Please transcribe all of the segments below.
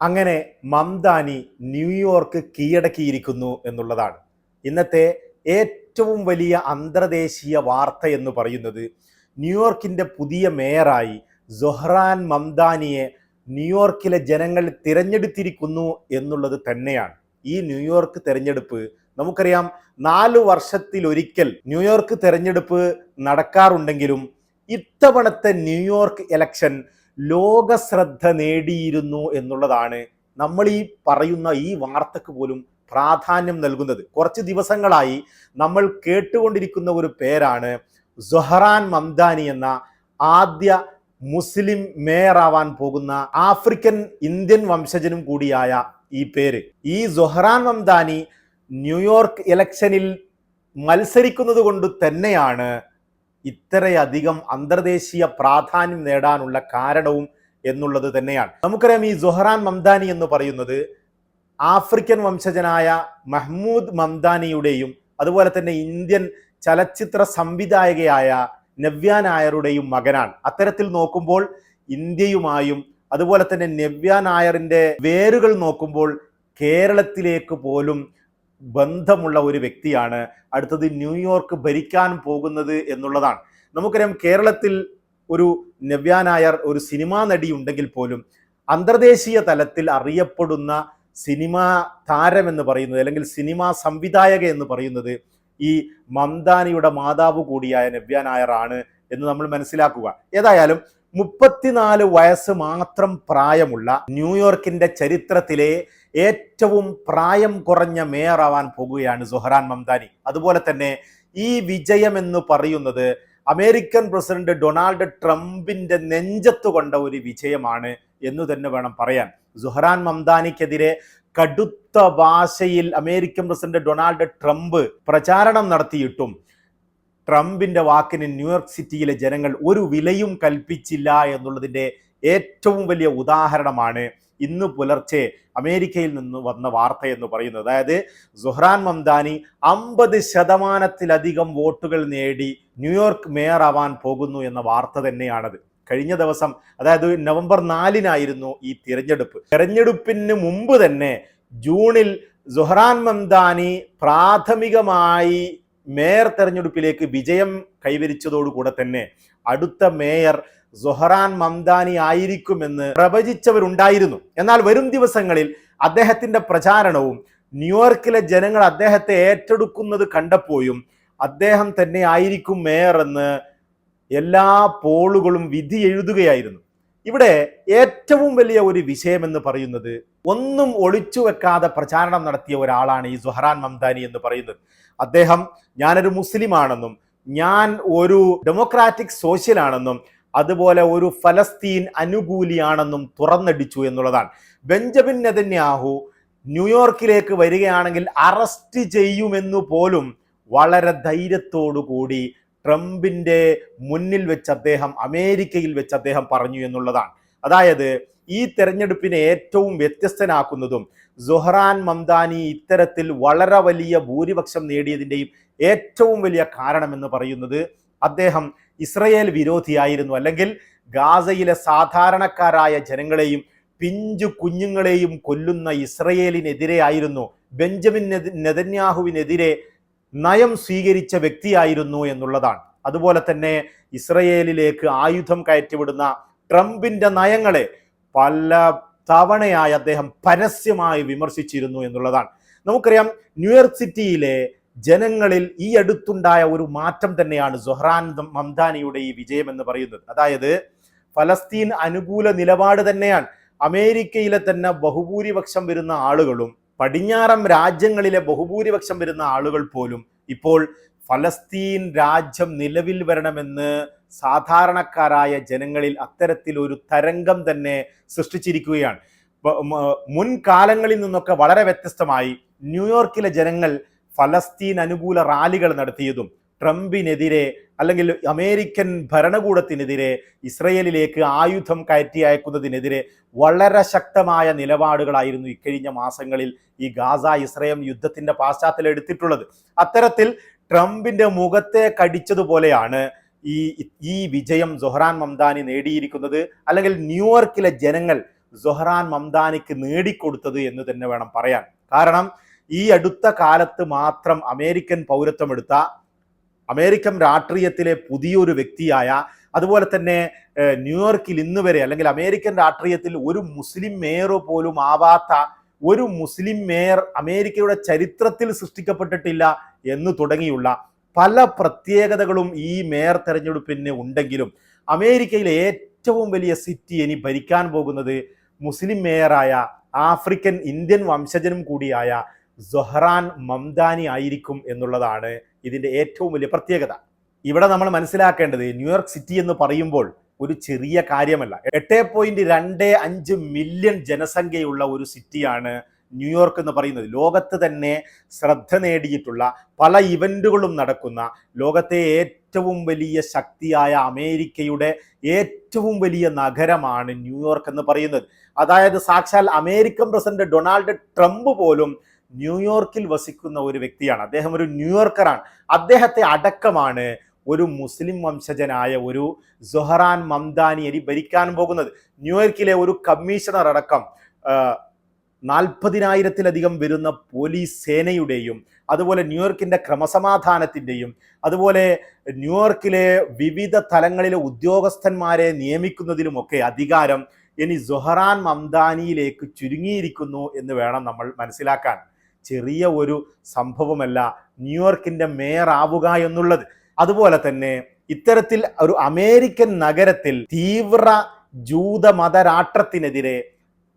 അങ്ങനെ മംദാനി ന്യൂയോർക്ക് കീഴടക്കിയിരിക്കുന്നു എന്നുള്ളതാണ്. ഇന്നത്തെ ഏറ്റവും വലിയ അന്തർദേശീയ വാർത്ത എന്ന് പറയുന്നത് ന്യൂയോർക്കിന്റെ പുതിയ മേയറായി സൊഹ്റാൻ മംദാനിയെ ന്യൂയോർക്കിലെ ജനങ്ങൾ തിരഞ്ഞെടുത്തിരിക്കുന്നു എന്നുള്ളത് തന്നെയാണ്. ഈ ന്യൂയോർക്ക് തിരഞ്ഞെടുപ്പ് നമുക്കറിയാം നാല് വർഷത്തിലൊരിക്കൽ ന്യൂയോർക്ക് തിരഞ്ഞെടുപ്പ് നടക്കാറുണ്ടെങ്കിലും ഇത്തവണത്തെ ന്യൂയോർക്ക് ഇലക്ഷൻ ലോക ശ്രദ്ധ നേടിയിരുന്നു എന്നുള്ളതാണ് നമ്മൾ ഈ പറയുന്ന ഈ വാർത്തക്ക് പോലും പ്രാധാന്യം നൽകുന്നത്. കുറച്ച് ദിവസങ്ങളായി നമ്മൾ കേട്ടുകൊണ്ടിരിക്കുന്ന ഒരു പേരാണ് സൊഹറാൻ മംദാനി എന്ന ആദ്യ മുസ്ലിം മേയറാവാൻ പോകുന്ന ആഫ്രിക്കൻ ഇന്ത്യൻ വംശജനും കൂടിയായ ഈ പേര്. ഈ സൊഹറാൻ മംദാനി ന്യൂയോർക്ക് ഇലക്ഷനിൽ മത്സരിക്കുന്നത് കൊണ്ട് തന്നെയാണ് ഇത്രയധികം അന്തർദേശീയ പ്രാധാന്യം നേടാനുള്ള കാരണവും എന്നുള്ളത് തന്നെയാണ്. നമുക്കറിയാം ഈ ജൊഹറാൻ മംദാനി എന്ന് പറയുന്നത് ആഫ്രിക്കൻ വംശജനായ മഹ്മൂദ് മംദാനിയുടെയും അതുപോലെ തന്നെ ഇന്ത്യൻ ചലച്ചിത്ര സംവിധായകയായ നവ്യ നായരുടെയും മകനാണ്. അത്തരത്തിൽ നോക്കുമ്പോൾ ഇന്ത്യയുമായും അതുപോലെ തന്നെ നവ്യ നായറിന്റെ വേരുകൾ നോക്കുമ്പോൾ കേരളത്തിലേക്ക് പോലും ബന്ധമുള്ള ഒരു വ്യക്തിയാണ്. അടുത്തത് ന്യൂയോർക്ക് ഭരിക്കാൻ പോകുന്നത് എന്നുള്ളതാണ്. നമുക്കറിയാം കേരളത്തിൽ ഒരു നവ്യാനായർ ഒരു സിനിമാ നടി ഉണ്ടെങ്കിൽ പോലും അന്തർദേശീയ തലത്തിൽ അറിയപ്പെടുന്ന സിനിമാ താരം എന്ന് പറയുന്നത് അല്ലെങ്കിൽ സിനിമാ സംവിധായക എന്ന് പറയുന്നത് ഈ മംദാനിയുടെ മാതാവ് കൂടിയായ നവ്യ നായർ ആണ് എന്ന് നമ്മൾ മനസ്സിലാക്കുക. ഏതായാലും മുപ്പത്തിനാല് വയസ്സ് മാത്രം പ്രായമുള്ള ന്യൂയോർക്കിന്റെ ചരിത്രത്തിലെ ഏറ്റവും പ്രായം കുറഞ്ഞ മേയറാവാൻ പോകുകയാണ് സുഹറാൻ മംദാനി. അതുപോലെ തന്നെ ഈ വിജയം എന്ന് പറയുന്നത് അമേരിക്കൻ പ്രസിഡന്റ് ഡൊണാൾഡ് ട്രംപിന്റെ നെഞ്ചത്ത് കൊണ്ട ഒരു വിജയമാണ് എന്ന് തന്നെ വേണം പറയാൻ. സുഹറാൻ മംദാനിക്കെതിരെ കടുത്ത ഭാഷയിൽ അമേരിക്കൻ പ്രസിഡന്റ് ഡൊണാൾഡ് ട്രംപ് പ്രചാരണം നടത്തിയിട്ടും ട്രംപിന്റെ വാക്കിന് ന്യൂയോർക്ക് സിറ്റിയിലെ ജനങ്ങൾ ഒരു വിലയും കൽപ്പിച്ചില്ല എന്നുള്ളതിന്റെ ഏറ്റവും വലിയ ഉദാഹരണമാണ് ഇന്ന് പുലർച്ചെ അമേരിക്കയിൽ നിന്ന് വന്ന വാർത്ത എന്ന് പറയുന്നത്. അതായത് സുഹ്റാൻ മംദാനി അമ്പത് ശതമാനത്തിലധികം വോട്ടുകൾ നേടി ന്യൂയോർക്ക് മേയർ ആവാൻ പോകുന്നു എന്ന വാർത്ത തന്നെയാണത്. കഴിഞ്ഞ ദിവസം അതായത് നവംബർ നാലിനായിരുന്നു ഈ തിരഞ്ഞെടുപ്പ്. തിരഞ്ഞെടുപ്പിന് മുമ്പ് തന്നെ ജൂണിൽ സുഹ്റാൻ മംദാനി പ്രാഥമികമായി മേയർ തെരഞ്ഞെടുപ്പിലേക്ക് വിജയം കൈവരിച്ചതോടുകൂടെ തന്നെ അടുത്ത മേയർ സൊഹറാൻ മംദാനി ആയിരിക്കുമെന്ന് പ്രവചിച്ചവരുണ്ടായിരുന്നു. എന്നാൽ വരും ദിവസങ്ങളിൽ അദ്ദേഹത്തിന്റെ പ്രചാരണവും ന്യൂയോർക്കിലെ ജനങ്ങൾ അദ്ദേഹത്തെ ഏറ്റെടുക്കുന്നത് കണ്ടപ്പോഴും അദ്ദേഹം തന്നെ ആയിരിക്കും മേയർ എന്ന് എല്ലാ പോളുകളും വിധി എഴുതുകയായിരുന്നു. ഇവിടെ ഏറ്റവും വലിയ ഒരു വിഷയമെന്ന് പറയുന്നത് ഒന്നും ഒളിച്ചു വെക്കാതെ പ്രചാരണം നടത്തിയ ഒരാളാണ് ഈ സുഹറാൻ മംദാനി എന്ന് പറയുന്നത്. അദ്ദേഹം ഞാനൊരു മുസ്ലിമാണെന്നും ഞാൻ ഒരു ഡെമോക്രാറ്റിക് സോഷ്യലാണെന്നും അതുപോലെ ഒരു ഫലസ്തീൻ അനുകൂലിയാണെന്നും തുറന്നടിച്ചു എന്നുള്ളതാണ്. ബെഞ്ചമിൻ നെതന്യാഹു ന്യൂയോർക്കിലേക്ക് വരികയാണെങ്കിൽ അറസ്റ്റ് ചെയ്യുമെന്നു പോലും വളരെ ധൈര്യത്തോടു കൂടി ട്രംപിന്റെ മുന്നിൽ വെച്ച് അദ്ദേഹം അമേരിക്കയിൽ വെച്ച് അദ്ദേഹം പറഞ്ഞു എന്നുള്ളതാണ്. അതായത് ഈ തെരഞ്ഞെടുപ്പിനെ ഏറ്റവും വ്യത്യസ്തനാക്കുന്നതും സുഹറാൻ മംദാനി ഇത്തരത്തിൽ വളരെ വലിയ ഭൂരിപക്ഷം നേടിയതിന്റെയും ഏറ്റവും വലിയ കാരണമെന്ന് പറയുന്നത് അദ്ദേഹം ഇസ്രയേൽ വിരോധിയായിരുന്നു. അല്ലെങ്കിൽ ഗാസയിലെ സാധാരണക്കാരായ ജനങ്ങളെയും പിഞ്ചു കുഞ്ഞുങ്ങളെയും കൊല്ലുന്ന ഇസ്രയേലിനെതിരെ ആയിരുന്നു ബെഞ്ചമിൻ നെതന്യാഹുവിനെതിരെ നയം സ്വീകരിച്ച വ്യക്തിയായിരുന്നു എന്നുള്ളതാണ്. അതുപോലെ തന്നെ ഇസ്രയേലിലേക്ക് ആയുധം കയറ്റിവിടുന്ന ട്രംപിന്റെ നയങ്ങളെ പല തവണയായി അദ്ദേഹം പരസ്യമായി വിമർശിച്ചിരുന്നു എന്നുള്ളതാണ്. നമുക്കറിയാം ന്യൂയോർക്ക് സിറ്റിയിലെ ജനങ്ങളിൽ ഈ അടുത്തുണ്ടായ ഒരു മാറ്റം തന്നെയാണ് സുഹ്റാൻ മംദാനിയുടെ ഈ വിജയം എന്ന് പറയുന്നത്. അതായത് ഫലസ്തീൻ അനുകൂല നിലപാട് തന്നെയാണ്. അമേരിക്കയിലെ തന്നെ ബഹുഭൂരിപക്ഷം വരുന്ന ആളുകളും പടിഞ്ഞാറൻ രാജ്യങ്ങളിലെ ബഹുഭൂരിപക്ഷം വരുന്ന ആളുകൾ പോലും ഇപ്പോൾ ഫലസ്തീൻ രാജ്യം നിലവിൽ വരണമെന്ന് സാധാരണക്കാരായ ജനങ്ങളിൽ അത്തരത്തിൽ ഒരു തരംഗം തന്നെ സൃഷ്ടിച്ചിരിക്കുകയാണ്. മുൻകാലങ്ങളിൽ നിന്നൊക്കെ വളരെ വ്യത്യസ്തമായി ന്യൂയോർക്കിലെ ജനങ്ങൾ ഫലസ്തീൻ അനുകൂല റാലികൾ നടത്തിയതും ട്രംപിനെതിരെ അല്ലെങ്കിൽ അമേരിക്കൻ ഭരണകൂടത്തിനെതിരെ ഇസ്രയേലിലേക്ക് ആയുധം കയറ്റി അയക്കുന്നതിനെതിരെ വളരെ ശക്തമായ നിലപാടുകളായിരുന്നു ഇക്കഴിഞ്ഞ മാസങ്ങളിൽ ഈ ഗാസ ഇസ്രയേൽ യുദ്ധത്തിന്റെ പാശ്ചാത്തലം എടുത്തിട്ടുള്ളത്. അത്തരത്തിൽ ട്രംപിന്റെ മുഖത്തെ കടിച്ചതുപോലെയാണ് ഈ ഈ വിജയം സൊഹ്റാൻ മംദാനി നേടിയിരിക്കുന്നത് അല്ലെങ്കിൽ ന്യൂയോർക്കിലെ ജനങ്ങൾ സൊഹ്റാൻ മംദാനിക്ക് നേടിക്കൊടുത്തത് എന്ന് തന്നെ വേണം പറയാൻ. കാരണം ഈ അടുത്ത കാലത്ത് മാത്രം അമേരിക്കൻ പൗരത്വം എടുത്ത അമേരിക്കൻ രാഷ്ട്രീയത്തിലെ പുതിയൊരു വ്യക്തിയായ അതുപോലെ തന്നെ ന്യൂയോർക്കിൽ ഇന്ന് വരെ അല്ലെങ്കിൽ അമേരിക്കൻ രാഷ്ട്രീയത്തിൽ ഒരു മുസ്ലിം മേയർ പോലും ആവാത്ത ഒരു മുസ്ലിം മേയർ അമേരിക്കയുടെ ചരിത്രത്തിൽ സൃഷ്ടിക്കപ്പെട്ടിട്ടില്ല എന്ന് തുടങ്ങിയുള്ള പല പ്രത്യേകതകളും ഈ മേയർ തെരഞ്ഞെടുപ്പിന് ഉണ്ടെങ്കിലും അമേരിക്കയിലെ ഏറ്റവും വലിയ സിറ്റി ഇനി ഭരിക്കാൻ പോകുന്നത് മുസ്ലിം മേയറായ ആഫ്രിക്കൻ ഇന്ത്യൻ വംശജനും കൂടിയായ സൊഹറാൻ മംദാനി ആയിരിക്കും എന്നുള്ളതാണ് ഇതിന്റെ ഏറ്റവും വലിയ പ്രത്യേകത. ഇവിടെ നമ്മൾ മനസ്സിലാക്കേണ്ടത് ന്യൂയോർക്ക് സിറ്റി എന്ന് പറയുമ്പോൾ ഒരു ചെറിയ കാര്യമല്ല. എട്ട് പോയിന്റ് രണ്ട് അഞ്ച് മില്യൺ ജനസംഖ്യയുള്ള ഒരു സിറ്റിയാണ് ന്യൂയോർക്ക് എന്ന് പറയുന്നത്. ലോകത്ത് തന്നെ ശ്രദ്ധ നേടിയിട്ടുള്ള പല ഇവന്റുകളും നടക്കുന്ന ലോകത്തെ ഏറ്റവും വലിയ ശക്തിയായ അമേരിക്കയുടെ ഏറ്റവും വലിയ നഗരമാണ് ന്യൂയോർക്ക് എന്ന് പറയുന്നത്. അതായത് സാക്ഷാൽ അമേരിക്കൻ പ്രസിഡന്റ് ഡൊണാൾഡ് ട്രംപ് പോലും ന്യൂയോർക്കിൽ വസിക്കുന്ന ഒരു വ്യക്തിയാണ്. അദ്ദേഹം ഒരു ന്യൂയോർക്കറാണ് അദ്ദേഹത്തെ അടക്കമാണ് ഒരു മുസ്ലിം വംശജനായ ഒരു ജൊഹറാൻ മംദാനി അരി ഭരിക്കാൻ പോകുന്നത്. ന്യൂയോർക്കിലെ ഒരു കമ്മീഷണർ അടക്കം നാൽപ്പതിനായിരത്തിലധികം വരുന്ന പോലീസ് സേനയുടെയും അതുപോലെ ന്യൂയോർക്കിന്റെ ക്രമസമാധാനത്തിന്റെയും അതുപോലെ ന്യൂയോർക്കിലെ വിവിധ തലങ്ങളിലെ ഉദ്യോഗസ്ഥന്മാരെ നിയമിക്കുന്നതിലുമൊക്കെ അധികാരം ഇനി ജൊഹറാൻ മംദാനിയിലേക്ക് ചുരുങ്ങിയിരിക്കുന്നു എന്ന് വേണം നമ്മൾ മനസ്സിലാക്കാൻ. ചെറിയ ഒരു സംഭവമല്ല ന്യൂയോർക്കിന്റെ മേയർ ആവുക എന്നുള്ളത്. അതുപോലെ തന്നെ ഇത്തരത്തിൽ ഒരു അമേരിക്കൻ നഗരത്തിൽ തീവ്ര ജൂത മതരാഷ്ട്രത്തിനെതിരെ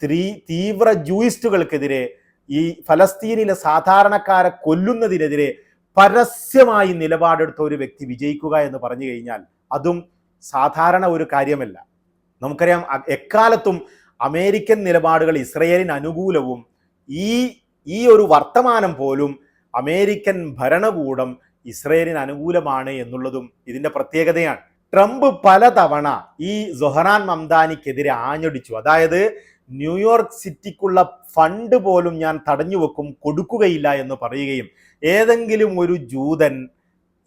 ത്രീ തീവ്ര ജൂയിസ്റ്റുകൾക്കെതിരെ ഈ ഫലസ്തീനിലെ സാധാരണക്കാരെ കൊല്ലുന്നതിനെതിരെ പരസ്യമായി നിലപാടെടുത്ത ഒരു വ്യക്തി വിജയിക്കുക എന്ന് പറഞ്ഞു കഴിഞ്ഞാൽ അതും സാധാരണ ഒരു കാര്യമല്ല. നമുക്കറിയാം എക്കാലത്തും അമേരിക്കൻ നിലപാടുകൾ ഇസ്രയേലിന് അനുകൂലവും ഈ ഈ ഒരു വർത്തമാനം പോലും അമേരിക്കൻ ഭരണകൂടം ഇസ്രയേലിന് അനുകൂലമാണ് എന്നുള്ളതും ഇതിന്റെ പ്രത്യേകതയാണ്. ട്രംപ് പലതവണ ഈ സൊഹറാൻ മംദാനിക്കെതിരെ ആഞ്ഞടിച്ചു. അതായത് ന്യൂയോർക്ക് സിറ്റിക്കുള്ള ഫണ്ട് പോലും ഞാൻ തടഞ്ഞു വെക്കും കൊടുക്കുകയില്ല എന്ന് പറയുകയും ഏതെങ്കിലും ഒരു ജൂതൻ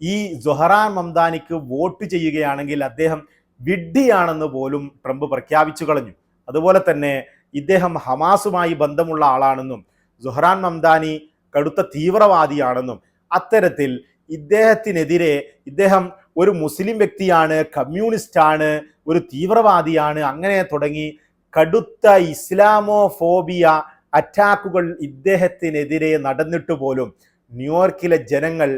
ഈ സൊഹറാൻ മംദാനിക്ക് വോട്ട് ചെയ്യുകയാണെങ്കിൽ അദ്ദേഹം വിഡ്ഢിയാണെന്ന് പോലും ട്രംപ് പ്രഖ്യാപിച്ചു കളഞ്ഞു. അതുപോലെ തന്നെ ഇദ്ദേഹം ഹമാസുമായി ബന്ധമുള്ള ആളാണെന്നും സുഹറാൻ മംദാനി കടുത്ത തീവ്രവാദിയാണെന്നും അത്തരത്തിൽ ഇദ്ദേഹത്തിനെതിരെ ഇദ്ദേഹം ഒരു മുസ്ലിം വ്യക്തിയാണ് കമ്മ്യൂണിസ്റ്റാണ് ഒരു തീവ്രവാദിയാണ് അങ്ങനെ തുടങ്ങി കടുത്ത ഇസ്ലാമോ ഫോബിയ അറ്റാക്കുകൾ ഇദ്ദേഹത്തിനെതിരെ നടന്നിട്ട് പോലും ന്യൂയോർക്കിലെ ജനങ്ങൾ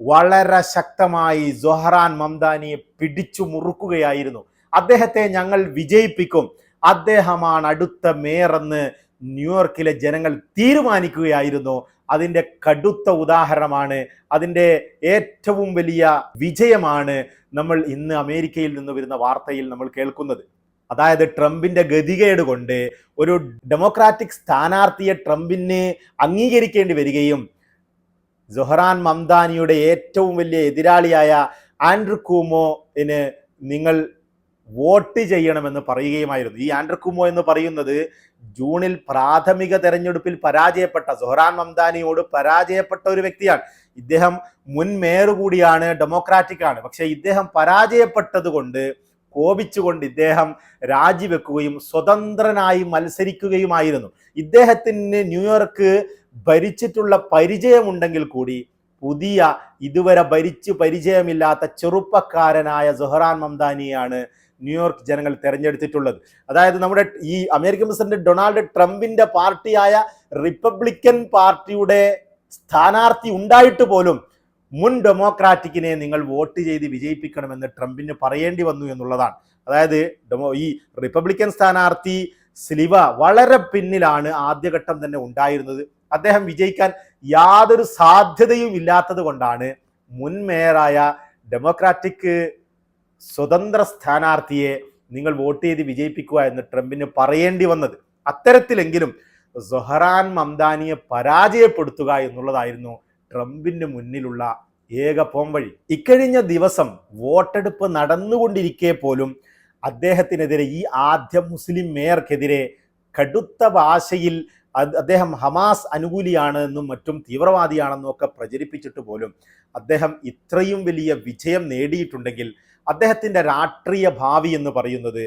വളരെ ശക്തമായി സൊഹറാൻ മംദാനിയെ പിടിച്ചു മുറുക്കുകയായിരുന്നു. അദ്ദേഹത്തെ ഞങ്ങൾ വിജയിപ്പിക്കും. അദ്ദേഹമാണ് അടുത്ത മേയർ എന്ന് ന്യൂയോർക്കിലെ ജനങ്ങൾ തീരുമാനിക്കുകയായിരുന്നു. അതിന്റെ കടുത്ത ഉദാഹരണമാണ് അതിന്റെ ഏറ്റവും വലിയ വിജയമാണ് നമ്മൾ ഇന്ന് അമേരിക്കയിൽ നിന്ന് വരുന്ന വാർത്തയിൽ നമ്മൾ കേൾക്കുന്നത്. അതായത് ട്രംപിന്റെ ഗതികേട് കൊണ്ട് ഒരു ഡെമോക്രാറ്റിക് സ്ഥാനാർത്ഥിയെ ട്രംപിന് അംഗീകരിക്കേണ്ടി വരികയും ജൊഹറാൻ മംദാനിയുടെ ഏറ്റവും വലിയ എതിരാളിയായ ആൻഡ്രു കൂമോന് നിങ്ങൾ വോട്ട് ചെയ്യണമെന്ന് പറയുകയുമായിരുന്നു. ഈ ആൻഡ്രു കൂമോ എന്ന് പറയുന്നത് ജൂണിൽ പ്രാഥമിക തെരഞ്ഞെടുപ്പിൽ പരാജയപ്പെട്ട സൊഹ്റാൻ മംദാനിയോട് പരാജയപ്പെട്ട ഒരു വ്യക്തിയാണ്. ഇദ്ദേഹം മുൻ മേയർ കൂടിയാണ് ഡെമോക്രാറ്റിക് ആണ്. പക്ഷെ ഇദ്ദേഹം പരാജയപ്പെട്ടത് കൊണ്ട് കോപിച്ചുകൊണ്ട് ഇദ്ദേഹം രാജിവെക്കുകയും സ്വതന്ത്രനായി മത്സരിക്കുകയുമായിരുന്നു. ഇദ്ദേഹത്തിന് ന്യൂയോർക്ക് ഭരിച്ചിട്ടുള്ള പരിചയമുണ്ടെങ്കിൽ കൂടി പുതിയ ഇതുവരെ ഭരിച്ചു പരിചയമില്ലാത്ത ചെറുപ്പക്കാരനായ സുഹറാൻ മംദാനിയാണ് ന്യൂയോർക്ക് ജനങ്ങൾ തെരഞ്ഞെടുത്തിട്ടുള്ളത്. അതായത് നമ്മുടെ ഈ അമേരിക്കൻ പ്രസിഡന്റ് ഡൊണാൾഡ് ട്രംപിന്റെ പാർട്ടിയായ റിപ്പബ്ലിക്കൻ പാർട്ടിയുടെ സ്ഥാനാർത്ഥി ഉണ്ടായിട്ട് പോലും മുൻ ഡെമോക്രാറ്റിക്കിനെ നിങ്ങൾ വോട്ട് ചെയ്ത് വിജയിപ്പിക്കണമെന്ന് ട്രംപിന് പറയേണ്ടി വന്നു എന്നുള്ളതാണ്. അതായത് ഡെമോ ഈ റിപ്പബ്ലിക്കൻ സ്ഥാനാർത്ഥി സ്ലിവ വളരെ പിന്നിലാണ് ആദ്യഘട്ടം തന്നെ ഉണ്ടായിരുന്നത്. അദ്ദേഹം വിജയിക്കാൻ യാതൊരു സാധ്യതയും ഇല്ലാത്തത് കൊണ്ടാണ് മുൻ മേയറായ ഡെമോക്രാറ്റിക് സ്വതന്ത്ര സ്ഥാനാർത്ഥിയെ നിങ്ങൾ വോട്ട് ചെയ്ത് വിജയിപ്പിക്കുക എന്ന് ട്രംപിന് പറയേണ്ടി വന്നത്. അത്തരത്തിലെങ്കിലും സൊഹറാൻ മംദാനിയെ പരാജയപ്പെടുത്തുക എന്നുള്ളതായിരുന്നു ട്രംപിന്റെ മുന്നിലുള്ള ഏക പോംവഴി ഇക്കഴിഞ്ഞ ദിവസം വോട്ടെടുപ്പ് നടന്നുകൊണ്ടിരിക്കെ പോലും അദ്ദേഹത്തിനെതിരെ ഈ ആദ്യ മുസ്ലിം മേയർക്കെതിരെ കടുത്ത ഭാഷയിൽ അദ്ദേഹം ഹമാസ് അനുകൂലിയാണ് എന്നും മറ്റും തീവ്രവാദിയാണെന്നും ഒക്കെ പ്രചരിപ്പിച്ചിട്ട് പോലും അദ്ദേഹം ഇത്രയും വലിയ വിജയം നേടിയിട്ടുണ്ടെങ്കിൽ അദ്ദേഹത്തിന്റെ രാഷ്ട്രീയ ഭാവി എന്ന് പറയുന്നത്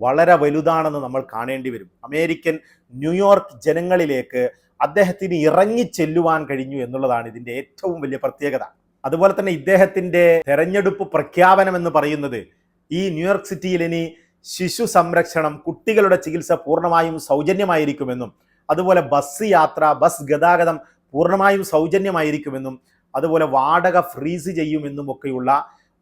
വളരെ വലുതാണെന്ന് നമ്മൾ കാണേണ്ടി വരും. അമേരിക്കൻ ന്യൂയോർക്ക് ജനങ്ങളിലേക്ക് അദ്ദേഹത്തിന് ഇറങ്ങി ചെല്ലുവാൻ കഴിഞ്ഞു എന്നുള്ളതാണ് ഇതിന്റെ ഏറ്റവും വലിയ പ്രത്യേകത. അതുപോലെ തന്നെ ഇദ്ദേഹത്തിന്റെ തെരഞ്ഞെടുപ്പ് പ്രഖ്യാപനം എന്ന് പറയുന്നത് ഈ ന്യൂയോർക്ക് സിറ്റിയിൽ ഇനി ശിശു സംരക്ഷണം കുട്ടികളുടെ ചികിത്സ പൂർണമായും സൗജന്യമായിരിക്കുമെന്നും അതുപോലെ ബസ് യാത്ര ബസ് ഗതാഗതം പൂർണമായും സൗജന്യമായിരിക്കുമെന്നും അതുപോലെ വാടക ഫ്രീസ് ചെയ്യുമെന്നും ഒക്കെയുള്ള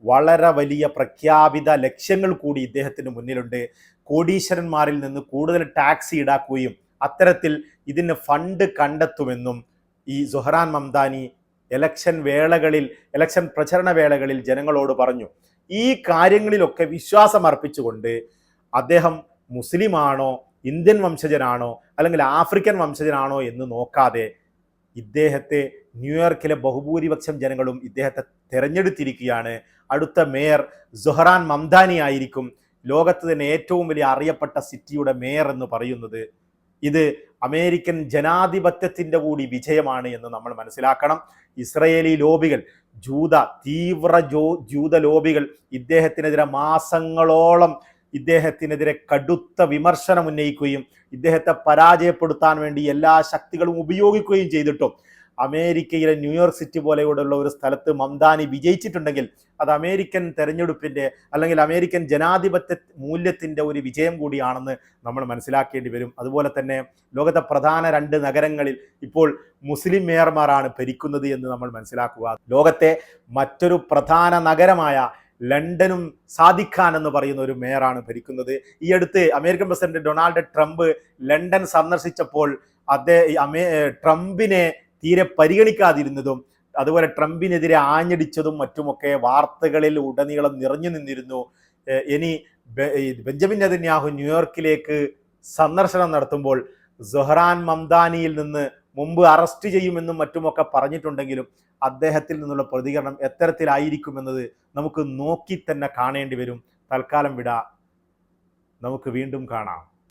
വളരെ വലിയ പ്രഖ്യാപിത ലക്ഷ്യങ്ങൾ കൂടി ഇദ്ദേഹത്തിന് മുന്നിലുണ്ട്. കോടീശ്വരന്മാരിൽ നിന്ന് കൂടുതൽ ടാക്സ് ഈടാക്കുകയും അത്തരത്തിൽ ഇതിന് ഫണ്ട് കണ്ടെത്തുമെന്നും ഈ സുഹറാൻ മംദാനി എലക്ഷൻ വേളകളിൽ എലക്ഷൻ പ്രചരണ വേളകളിൽ ജനങ്ങളോട് പറഞ്ഞു. ഈ കാര്യങ്ങളിലൊക്കെ വിശ്വാസം അർപ്പിച്ചുകൊണ്ട് അദ്ദേഹം മുസ്ലിമാണോ ഇന്ത്യൻ വംശജനാണോ അല്ലെങ്കിൽ ആഫ്രിക്കൻ വംശജനാണോ എന്ന് നോക്കാതെ ഇദ്ദേഹത്തെ ന്യൂയോർക്കിലെ ബഹുഭൂരിപക്ഷം ജനങ്ങളും ഇദ്ദേഹത്തെ തിരഞ്ഞെടുത്തിരിക്കുകയാണ്. അടുത്ത മേയർ സുഹറാൻ മംദാനി ആയിരിക്കും ലോകത്ത് തന്നെ ഏറ്റവും വലിയ അറിയപ്പെട്ട സിറ്റിയുടെ മേയർ എന്ന് പറയുന്നത്. ഇത് അമേരിക്കൻ ജനാധിപത്യത്തിന്റെ കൂടി വിജയമാണ് എന്ന് നമ്മൾ മനസ്സിലാക്കണം. ഇസ്രയേലി ലോബികൾ ജൂത തീവ്ര ജോ ജൂത ലോബികൾ ഇദ്ദേഹത്തിനെതിരെ മാസങ്ങളോളം ഇദ്ദേഹത്തിനെതിരെ കടുത്ത വിമർശനം ഉന്നയിക്കുകയും ഇദ്ദേഹത്തെ പരാജയപ്പെടുത്താൻ വേണ്ടി എല്ലാ ശക്തികളും ഉപയോഗിക്കുകയും ചെയ്തിട്ടും അമേരിക്കയിലെ ന്യൂയോർക്ക് സിറ്റി പോലെയുള്ള ഒരു സ്ഥലത്ത് മംദാനി വിജയിച്ചിട്ടുണ്ടെങ്കിൽ അത് അമേരിക്കൻ തെരഞ്ഞെടുപ്പിന്റെ അല്ലെങ്കിൽ അമേരിക്കൻ ജനാധിപത്യ മൂല്യത്തിന്റെ ഒരു വിജയം കൂടിയാണെന്ന് നമ്മൾ മനസ്സിലാക്കേണ്ടി വരും. അതുപോലെ തന്നെ ലോകത്തെ പ്രധാന രണ്ട് നഗരങ്ങളിൽ ഇപ്പോൾ മുസ്ലിം മേയർമാരാണ് ഭരിക്കുന്നത് എന്ന് നമ്മൾ മനസ്സിലാക്കുക. ലോകത്തെ മറ്റൊരു പ്രധാന നഗരമായ ലണ്ടനും സാദിഖാൻ എന്ന് പറയുന്ന ഒരു മേയറാണ് ഭരിക്കുന്നത്. ഈ അടുത്ത് American president Donald Trump London സന്ദർശിച്ചപ്പോൾ അദ്ദേഹം ട്രംപിനെ തീരെ പരിഗണിക്കാതിരുന്നതും അതുപോലെ ട്രംപിനെതിരെ ആഞ്ഞടിച്ചതും മറ്റുമൊക്കെ വാർത്തകളിൽ ഉടനീളം നിറഞ്ഞു നിന്നിരുന്നു. ഇനി ബെഞ്ചമിൻ നെതന്യാഹു ന്യൂയോർക്കിലേക്ക് സന്ദർശനം നടത്തുമ്പോൾ സുഹറാൻ മംദാനിയിൽ നിന്ന് മുമ്പ് അറസ്റ്റ് ചെയ്യുമെന്നും മറ്റുമൊക്കെ പറഞ്ഞിട്ടുണ്ടെങ്കിലും അദ്ദേഹത്തിൽ നിന്നുള്ള പ്രതികരണം എത്തരത്തിലായിരിക്കുമെന്നത് നമുക്ക് നോക്കി തന്നെ കാണേണ്ടി വരും. തൽക്കാലം വിട. നമുക്ക് വീണ്ടും കാണാം.